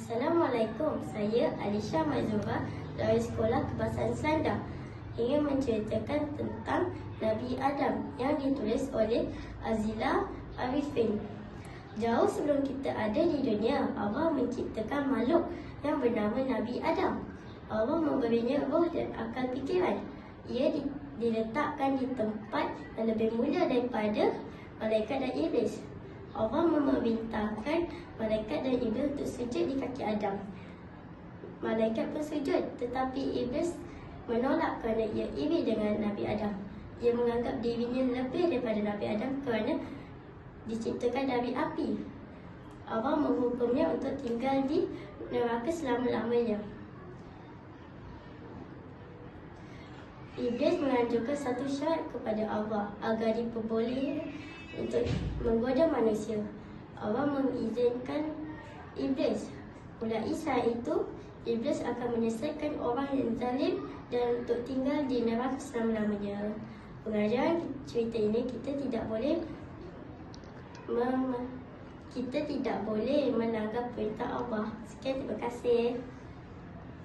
Assalamualaikum, saya Alisha Mazura dari Sekolah Kebangsaan Selanda ingin menceritakan tentang Nabi Adam yang ditulis oleh Azila Arifin. Jauh sebelum kita ada di dunia, Allah menciptakan makhluk yang bernama Nabi Adam. Allah memberinya roh dan akal fikiran. Ia di- diletakkan di tempat yang lebih mulia daripada malaikat dan iblis. Allah memerintahkan malaikat dan iblis untuk sujud di kaki Adam. Malaikat pun sujud tetapi iblis menolak kerana ia iri dengan Nabi Adam. Ia menganggap dirinya lebih daripada Nabi Adam kerana diciptakan dari api. Allah menghukumnya untuk tinggal di neraka selama-lamanya. Iblis mengajukan satu syarat kepada Allah agar diperbolehkan untuk menggoda manusia. Allah mengizinkan Iblis. Mulai saat itu, Iblis akan menyelesaikan orang yang zalim dan untuk tinggal di neraka selama-lamanya. Pengajaran cerita ini kita tidak boleh kita tidak boleh melanggar perintah Allah. Sekian terima kasih.